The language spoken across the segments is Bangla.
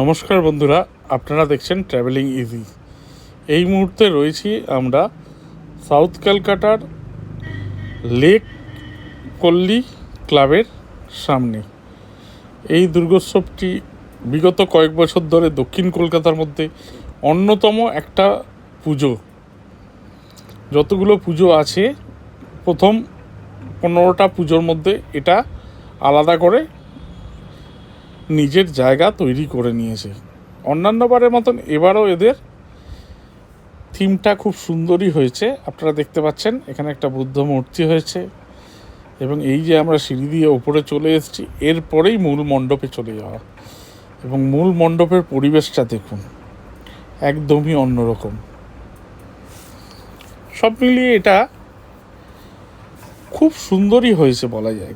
নমস্কার বন্ধুরা, আপনারা দেখছেন ট্রাভেলিং ইজি এই মুহূর্তে রয়েছি আমরা সাউথ ক্যালকাটার লেক কল্লি ক্লাবের সামনে। এই দুর্গোৎসবটি বিগত কয়েক বছর ধরে দক্ষিণ কলকাতার মধ্যে অন্যতম একটা পুজো। যতগুলো পুজো আছে, প্রথম পনেরোটা পুজোর মধ্যে এটা আলাদা করে নিজের জায়গা তৈরি করে নিয়েছে। অন্যান্য বারের মতন এবারও এদের থিমটা খুব সুন্দরই হয়েছে। আপনারা দেখতে পাচ্ছেন, এখানে একটা বুদ্ধ মূর্তি হয়েছে এবং এই যে আমরা সিঁড়ি দিয়ে ওপরে চলে এসেছি, এরপরেই মূল মণ্ডপে চলে যাওয়া। এবং মূল মণ্ডপের পরিবেশটা দেখুন, একদমই অন্যরকম। সব মিলিয়ে এটা খুব সুন্দরই হয়েছে বলা যায়।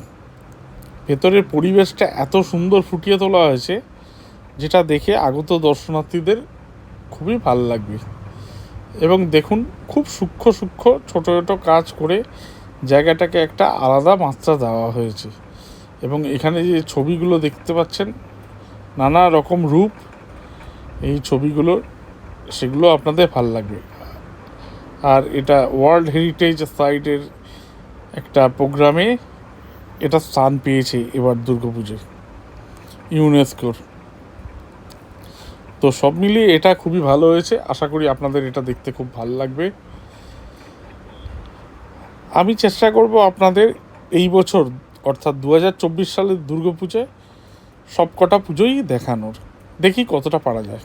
ভেতরের পরিবেশটা এত সুন্দর ফুটিয়ে তোলা হয়েছে, যেটা দেখে আগত দর্শনার্থীদের খুবই ভালো লাগবে। এবং দেখুন, খুব সূক্ষ্ম সূক্ষ্ম ছোটো ছোটো কাজ করে জায়গাটাকে একটা আলাদা মাত্রা দেওয়া হয়েছে। এবং এখানে যে ছবিগুলো দেখতে পাচ্ছেন, নানা রকম রূপ এই ছবিগুলো, সেগুলো আপনাদের ভালো লাগবে। আর এটা ওয়ার্ল্ড হেরিটেজ সাইটের একটা প্রোগ্রামে এটা স্থান পেয়েছে এবার দুর্গাপুজোয় ইউনেস্কোর তো সব মিলিয়ে এটা খুবই ভালো হয়েছে। আশা করি আপনাদের এটা দেখতে খুব ভালো লাগবে। আমি চেষ্টা করব আপনাদের এই বছর, অর্থাৎ দু হাজার চব্বিশ সালের দুর্গাপুজোয় সব কটা পুজোই দেখানোর। দেখি কতটা পারা যায়।